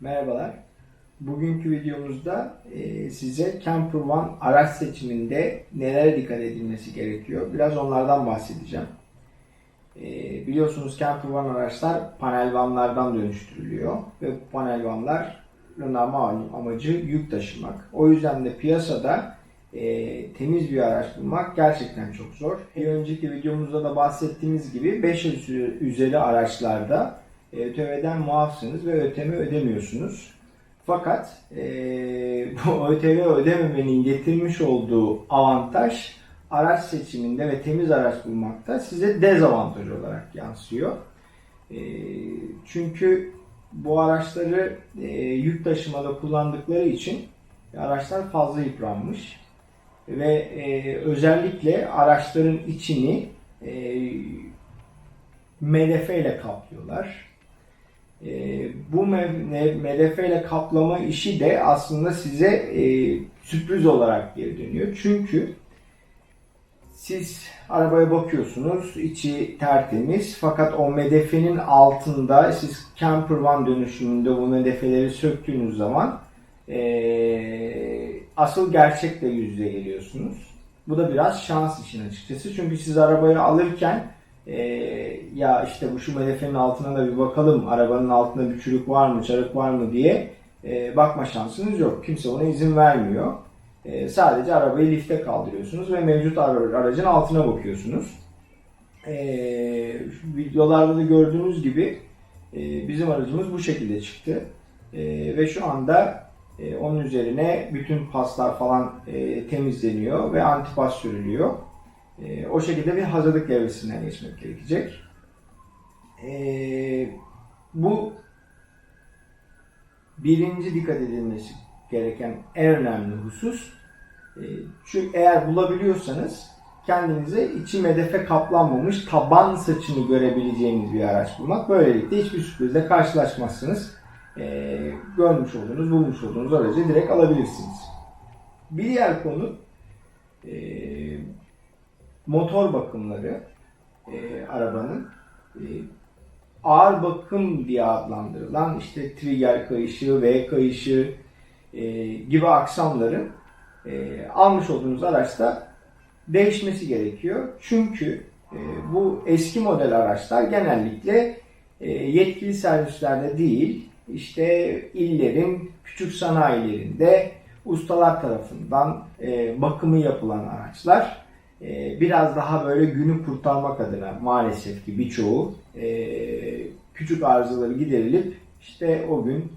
Merhabalar. Bugünkü videomuzda e, size Camper One araç seçiminde nelere dikkat edilmesi gerekiyor. Biraz onlardan bahsedeceğim. E, biliyorsunuz Camper One araçlar panel vanlardan dönüştürülüyor ve bu panel vanların ama amacı yük taşımak. O yüzden de piyasada e, temiz bir araç bulmak gerçekten çok zor. Bir önceki videomuzda da bahsettiğimiz gibi 5 yaş üzeri araçlarda ÖTV'den muafsınız ve ÖTV ödemiyorsunuz. Fakat e, bu ÖTV ödememenin getirmiş olduğu avantaj araç seçiminde ve temiz araç bulmakta size dezavantaj olarak yansıyor. E, çünkü bu araçları e, yük taşımada kullandıkları için araçlar fazla yıpranmış ve e, özellikle araçların içini e, MDF ile kaplıyorlar. E, bu MDF kaplama işi de aslında size e, sürpriz olarak geri dönüyor. Çünkü siz arabaya bakıyorsunuz, içi tertemiz fakat o medefenin altında siz camper van dönüşümünde bu medefeleri söktüğünüz zaman eee, asıl gerçekle yüz geliyorsunuz. Bu da biraz şans için açıkçası. Çünkü siz arabayı alırken eee, ya işte bu şu medefenin altına da bir bakalım, arabanın altında bir çürük var mı, çarık var mı diye eee, bakma şansınız yok. Kimse ona izin vermiyor. Eee, sadece arabayı lifte kaldırıyorsunuz ve mevcut ara- aracın altına bakıyorsunuz. Şu videolarda da gördüğünüz gibi eee, bizim aracımız bu şekilde çıktı. Eee, ve şu anda e, onun üzerine bütün paslar falan e, temizleniyor ve antipas sürülüyor. E, o şekilde bir hazırlık devresinden geçmek gerekecek. E, bu birinci dikkat edilmesi gereken en önemli husus. E, çünkü eğer bulabiliyorsanız kendinize içi medefe kaplanmamış taban saçını görebileceğiniz bir araç bulmak. Böylelikle hiçbir sürprizle karşılaşmazsınız e, görmüş olduğunuz, bulmuş olduğunuz aracı direkt alabilirsiniz. Bir diğer konu e, motor bakımları e, arabanın e, ağır bakım diye adlandırılan işte trigger kayışı, V kayışı e, gibi aksamların e, almış olduğunuz araçta değişmesi gerekiyor. Çünkü e, bu eski model araçlar genellikle e, yetkili servislerde değil, işte illerin küçük sanayilerinde ustalar tarafından e, bakımı yapılan araçlar. E, biraz daha böyle günü kurtarmak adına maalesef ki birçoğu e, küçük arızaları giderilip işte o gün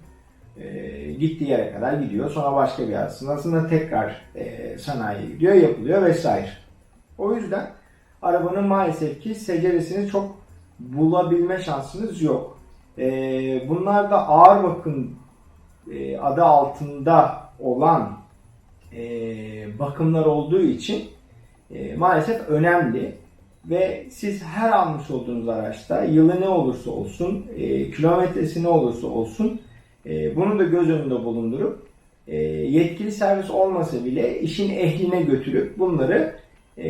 e, gittiği yere kadar gidiyor. Sonra başka bir arızasında tekrar sanayiye gidiyor, yapılıyor vesaire. O yüzden arabanın maalesef ki seceresini çok bulabilme şansınız yok. Bunlar da ağır bakım adı altında olan bakımlar olduğu için e, maalesef önemli ve siz her almış olduğunuz araçta yılı ne olursa olsun, e, kilometresi ne olursa olsun e, bunu da göz önünde bulundurup e, yetkili servis olmasa bile işin ehline götürüp bunları e,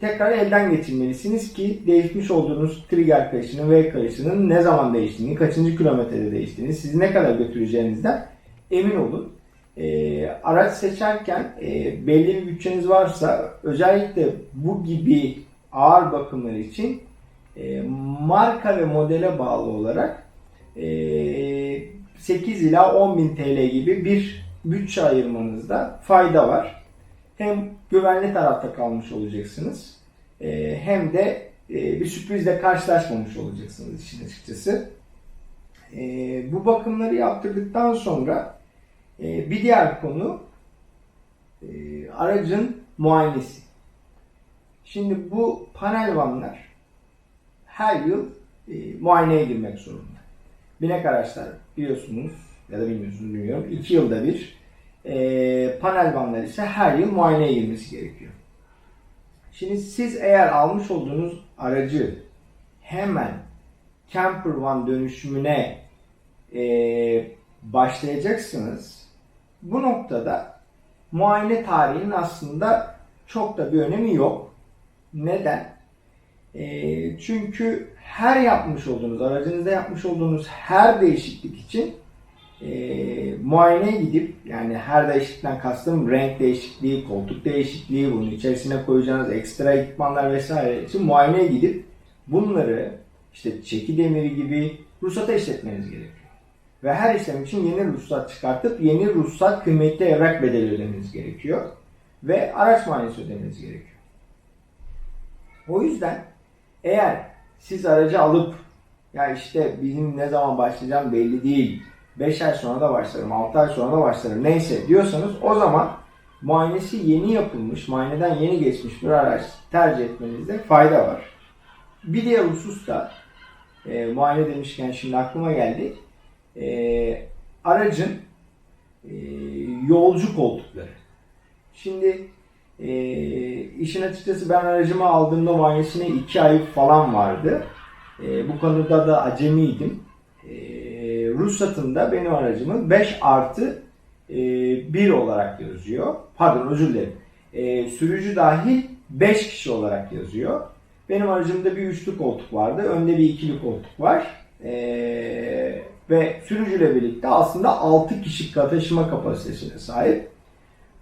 tekrar elden geçirmelisiniz ki değişmiş olduğunuz trigger kayışının V kayışının ne zaman değiştiğini, kaçıncı kilometrede değiştiğini, sizi ne kadar götüreceğinizden emin olun. E, araç seçerken e, belli bir bütçeniz varsa özellikle bu gibi ağır bakımlar için e, marka ve modele bağlı olarak e, 8 ila 10 bin TL gibi bir bütçe ayırmanızda fayda var. Hem güvenli tarafta kalmış olacaksınız e, hem de e, bir sürprizle karşılaşmamış olacaksınız işin açıkçası. E, bu bakımları yaptırdıktan sonra e, bir diğer konu e, aracın muayenesi. Şimdi bu panel vanlar her yıl e, muayeneye girmek zorunda. Binek araçlar biliyorsunuz ya da bilmiyorsunuz bilmiyorum. iki yılda bir e, panel vanlar ise her yıl muayeneye girmesi gerekiyor. Şimdi siz eğer almış olduğunuz aracı hemen camper van dönüşümüne başlayacaksınız. Bu noktada muayene tarihinin aslında çok da bir önemi yok. Neden? E, çünkü her yapmış olduğunuz, aracınızda yapmış olduğunuz her değişiklik için e, muayeneye gidip yani her değişiklikten kastım renk değişikliği, koltuk değişikliği, bunun içerisine koyacağınız ekstra ekipmanlar vesaire için muayeneye gidip bunları işte çeki demiri gibi ruhsata işletmeniz gerekiyor. Ve her işlem için yeni ruhsat çıkartıp yeni ruhsat kıymetli evrak bedeli ödemeniz gerekiyor. Ve araç muayenesi ödemeniz gerekiyor. O yüzden eğer siz aracı alıp ya işte bizim ne zaman başlayacağım belli değil. 5 ay sonra da başlarım, 6 ay sonra da başlarım neyse diyorsanız o zaman muayenesi yeni yapılmış, muayeneden yeni geçmiş bir araç tercih etmenizde fayda var. Bir diğer husus da e, muayene demişken şimdi aklıma geldi. E, aracın e, yolcu koltukları. Şimdi e, işin açıkçası ben aracımı aldığımda muayenesine 2 ay falan vardı. E, bu konuda da acemiydim. E, ruhsatında benim aracımın 5 artı e, 1 olarak yazıyor. Pardon özür dilerim. E, sürücü dahil 5 kişi olarak yazıyor. Benim aracımda bir üçlü koltuk vardı. Önde bir ikili koltuk var. E, ve sürücüyle birlikte aslında 6 kişi taşıma kapasitesine sahip.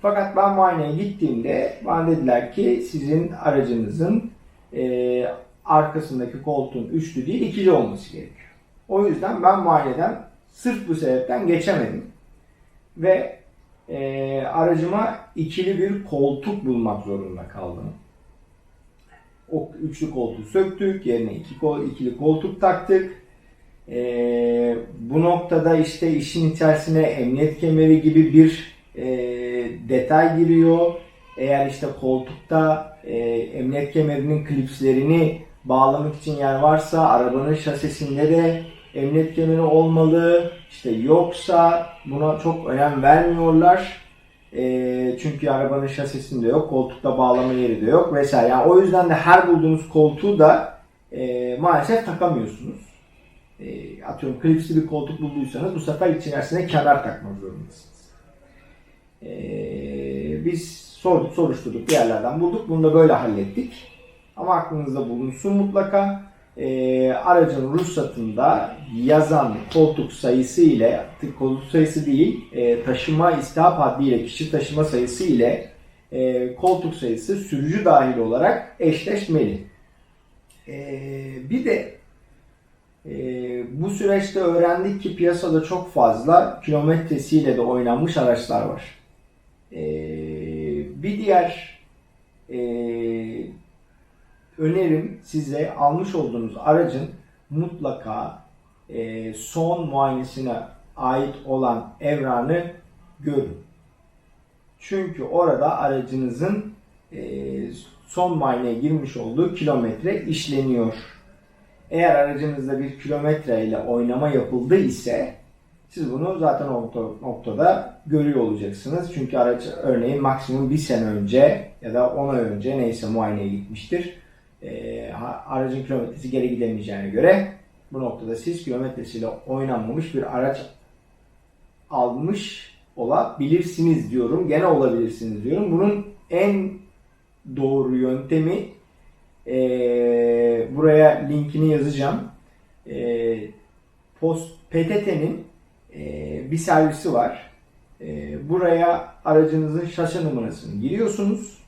Fakat ben muayeneye gittiğimde bana dediler ki sizin aracınızın e, arkasındaki koltuğun üçlü değil ikili olması gerekiyor. O yüzden ben muayeneden sırf bu sebepten geçemedim. Ve e, aracıma ikili bir koltuk bulmak zorunda kaldım. O üçlü koltuğu söktük, yerine iki kol, ikili koltuk taktık. E, bu noktada işte işin içerisine emniyet kemeri gibi bir e, detay giriyor. Eğer işte koltukta e, emniyet kemerinin klipslerini bağlamak için yer varsa arabanın şasisinde de emniyet kemeri olmalı. İşte yoksa buna çok önem vermiyorlar. E, çünkü arabanın şasisinde yok, koltukta bağlama yeri de yok vesaire. Yani o yüzden de her bulduğunuz koltuğu da e, maalesef takamıyorsunuz. E, atıyorum klipsli bir koltuk bulduysanız bu sefer içerisine kemer takmak zorundasınız. Ee, biz sorduk, soruşturduk, bir yerlerden bulduk. Bunu da böyle hallettik. Ama aklınızda bulunsun mutlaka. Ee, aracın ruhsatında yazan koltuk sayısı ile, koltuk sayısı değil, e, taşıma istihap haddi ile kişi taşıma sayısı ile e, koltuk sayısı sürücü dahil olarak eşleşmeli. Ee, bir de e, bu süreçte öğrendik ki piyasada çok fazla kilometresiyle de oynanmış araçlar var. Ee, bir diğer e, önerim size almış olduğunuz aracın mutlaka e, son muayenesine ait olan evranı görün. Çünkü orada aracınızın e, son muayeneye girmiş olduğu kilometre işleniyor. Eğer aracınızda bir kilometre ile oynama yapıldı ise siz bunu zaten o noktada görüyor olacaksınız. Çünkü araç örneğin maksimum bir sene önce ya da 10 ay önce neyse muayeneye gitmiştir. Ee, aracın kilometresi geri gidemeyeceğine göre bu noktada siz kilometresiyle oynanmamış bir araç almış olabilirsiniz diyorum. Gene olabilirsiniz diyorum. Bunun en doğru yöntemi e, buraya linkini yazacağım. E, Post PTT'nin e, bir servisi var. E, buraya aracınızın şase numarasını giriyorsunuz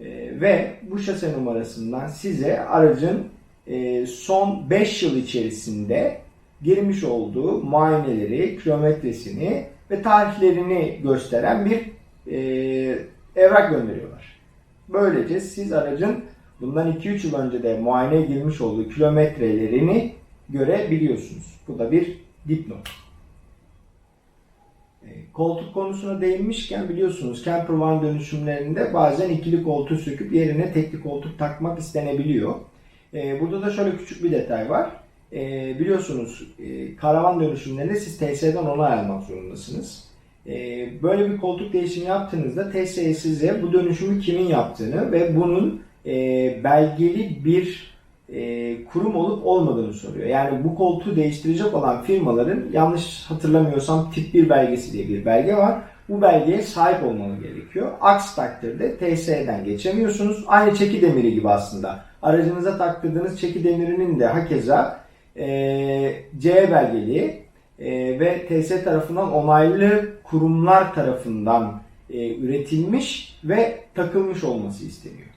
e, ve bu şase numarasından size aracın e, son 5 yıl içerisinde girmiş olduğu muayeneleri, kilometresini ve tarihlerini gösteren bir e, evrak gönderiyorlar. Böylece siz aracın bundan 2-3 yıl önce de muayene girmiş olduğu kilometrelerini görebiliyorsunuz. Bu da bir dipnot. E, koltuk konusuna değinmişken biliyorsunuz camper van dönüşümlerinde bazen ikili koltuğu söküp yerine tekli koltuk takmak istenebiliyor. E, burada da şöyle küçük bir detay var. E, biliyorsunuz karavan dönüşümlerinde siz TSE'den onay almak zorundasınız. Böyle bir koltuk değişimi yaptığınızda TSE size bu dönüşümü kimin yaptığını ve bunun belgeli bir kurum olup olmadığını soruyor. Yani bu koltuğu değiştirecek olan firmaların yanlış hatırlamıyorsam tip 1 belgesi diye bir belge var. Bu belgeye sahip olmanız gerekiyor. Aksi takdirde TSE'den geçemiyorsunuz. Aynı çeki demiri gibi aslında. Aracınıza taktırdığınız çeki demirinin de hakeza e, C belgeli e, ve TS tarafından onaylı kurumlar tarafından e, üretilmiş ve takılmış olması isteniyor.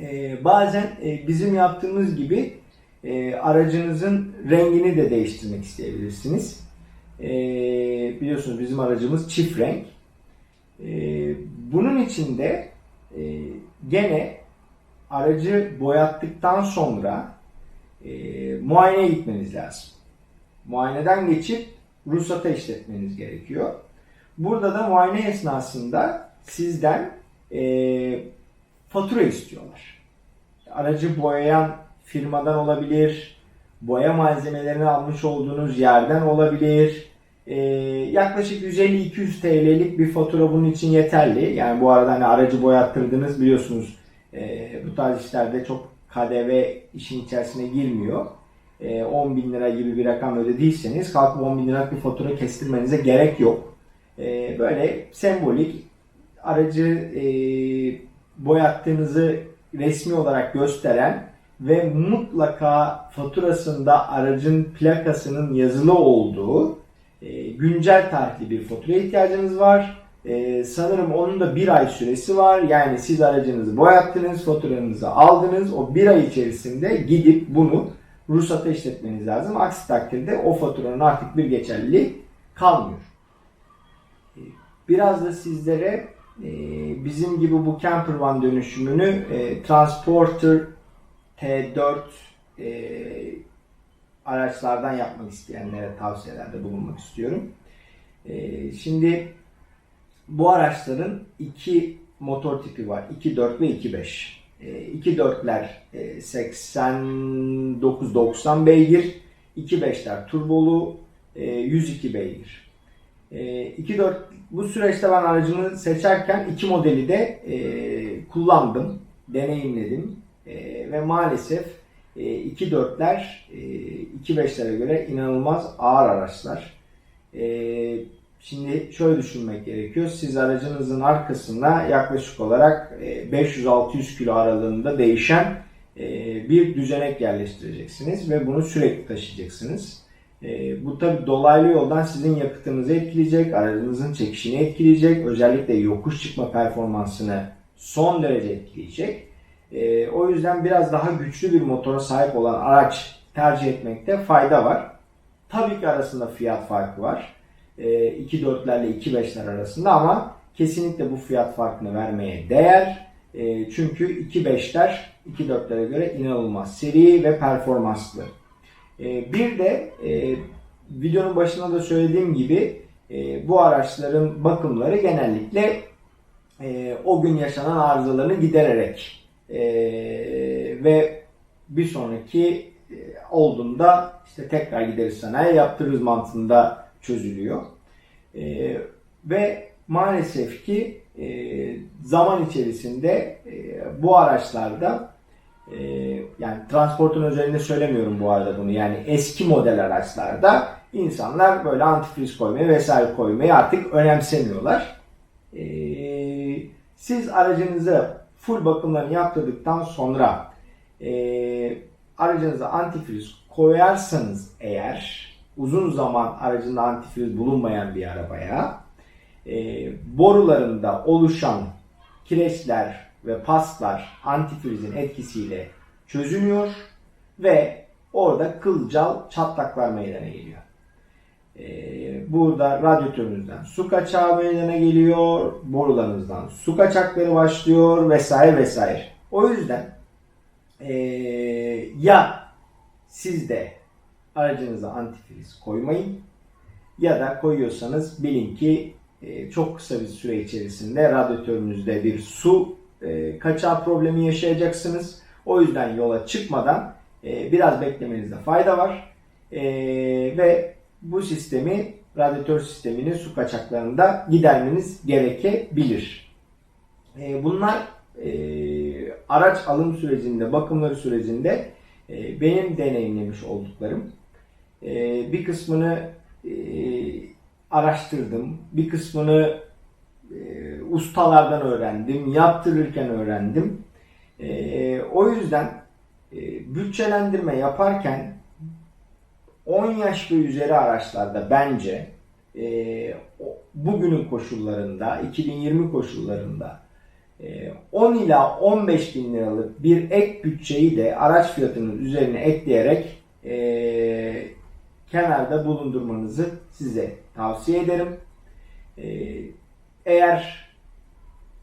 E, bazen e, bizim yaptığımız gibi e, aracınızın rengini de değiştirmek isteyebilirsiniz. E, biliyorsunuz bizim aracımız çift renk. E, bunun için de e, gene aracı boyattıktan sonra e, muayeneye gitmeniz lazım. Muayeneden geçip ruhsata işletmeniz gerekiyor. Burada da muayene esnasında sizden fatura istiyorlar. Aracı boyayan firmadan olabilir, boya malzemelerini almış olduğunuz yerden olabilir. E, yaklaşık 150-200 TL'lik bir fatura bunun için yeterli. Yani bu arada hani aracı boyattırdınız biliyorsunuz e, bu tarz işlerde çok KDV işin içerisine girmiyor. E, 10 bin lira gibi bir rakam ödediyseniz kalkıp 10 bin liralık bir fatura kestirmenize gerek yok. E, böyle sembolik aracı e, boyattığınızı resmi olarak gösteren ve mutlaka faturasında aracın plakasının yazılı olduğu e, güncel tarihli bir faturaya ihtiyacınız var. E, sanırım onun da bir ay süresi var. Yani siz aracınızı boyattınız, faturanızı aldınız. O bir ay içerisinde gidip bunu ruhsata işletmeniz lazım. Aksi takdirde o faturanın artık bir geçerliliği kalmıyor. E, Biraz da sizlere bizim gibi bu camper van dönüşümünü e, Transporter T4 e, araçlardan yapmak isteyenlere tavsiyelerde bulunmak istiyorum. E, şimdi bu araçların iki motor tipi var. 2.4 ve 2.5. E, 2.4'ler e, 89-90 beygir. 2.5'ler turbolu e, 102 beygir. E, 2.4 bu süreçte ben aracımı seçerken iki modeli de e, kullandım, deneyimledim E, ve maalesef e, 2.4'ler e, 2.5'lere göre inanılmaz ağır araçlar. E, şimdi şöyle düşünmek gerekiyor. Siz aracınızın arkasına yaklaşık olarak e, 500-600 kilo aralığında değişen e, bir düzenek yerleştireceksiniz ve bunu sürekli taşıyacaksınız. E, bu tabi dolaylı yoldan sizin yakıtınızı etkileyecek, aracınızın çekişini etkileyecek, özellikle yokuş çıkma performansını son derece etkileyecek. E, o yüzden biraz daha güçlü bir motora sahip olan araç tercih etmekte fayda var. Tabii ki arasında fiyat farkı var. E, 2.4'lerle 2.5'ler arasında ama kesinlikle bu fiyat farkını vermeye değer. E, çünkü 2.5'ler 2.4'lere göre inanılmaz seri ve performanslı. E, bir de e, videonun başında da söylediğim gibi e, bu araçların bakımları genellikle o gün yaşanan arızalarını gidererek ve bir sonraki olduğunda işte tekrar gideriz sanayi yaptırırız mantığında çözülüyor. Ve maalesef ki zaman içerisinde bu araçlarda e, yani transportun özelinde söylemiyorum bu arada bunu yani eski model araçlarda insanlar böyle antifriz koymayı vesaire koymayı artık önemsemiyorlar. E, siz aracınızı full bakımlarını yaptırdıktan sonra e, aracınıza antifriz koyarsanız eğer uzun zaman aracında antifriz bulunmayan bir arabaya e, borularında oluşan kireçler ve paslar antifrizin etkisiyle çözülüyor ve orada kılcal çatlaklar meydana geliyor. Ee, burada radyatörünüzden su kaçağı meydana geliyor, borularınızdan su kaçakları başlıyor vesaire vesaire. O yüzden ee, ya siz de aracınıza antifriz koymayın ya da koyuyorsanız bilin ki e, çok kısa bir süre içerisinde radyatörünüzde bir su e, kaçağı problemi yaşayacaksınız. O yüzden yola çıkmadan e, biraz beklemenizde fayda var. E, ve bu sistemi radyatör sisteminin su kaçaklarında gidermeniz gerekebilir. E, bunlar e, araç alım sürecinde, bakımları sürecinde e, benim deneyimlemiş olduklarım. Bir kısmını araştırdım, bir kısmını ustalardan öğrendim, yaptırırken öğrendim. E, o yüzden e, bütçelendirme yaparken 10 yaş ve üzeri araçlarda bence e, bugünün koşullarında, 2020 koşullarında e, 10 ila 15 bin liralık bir ek bütçeyi de araç fiyatının üzerine ekleyerek e, kenarda bulundurmanızı size tavsiye ederim. E, eğer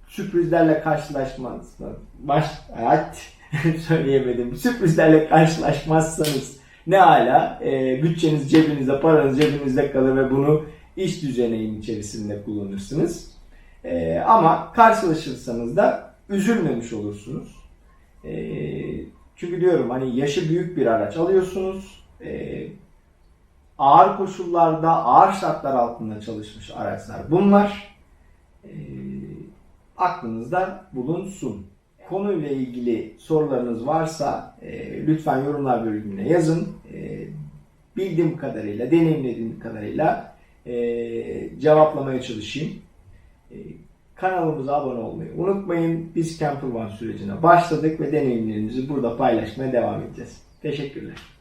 sürprizlerle karşılaşmaz baş evet, söyleyemedim. Sürprizlerle karşılaşmazsanız ne ala e, bütçeniz cebinizde, paranız cebinizde kalır ve bunu iş düzeneğin içerisinde kullanırsınız. E, ama karşılaşırsanız da üzülmemiş olursunuz. E, çünkü diyorum hani yaşı büyük bir araç alıyorsunuz. E, ağır koşullarda, ağır şartlar altında çalışmış araçlar bunlar. E, aklınızda bulunsun. Konuyla ilgili sorularınız varsa e, lütfen yorumlar bölümüne yazın. E, bildiğim kadarıyla, deneyimlediğim kadarıyla e, cevaplamaya çalışayım. E, kanalımıza abone olmayı unutmayın. Biz Camper One sürecine başladık ve deneyimlerimizi burada paylaşmaya devam edeceğiz. Teşekkürler.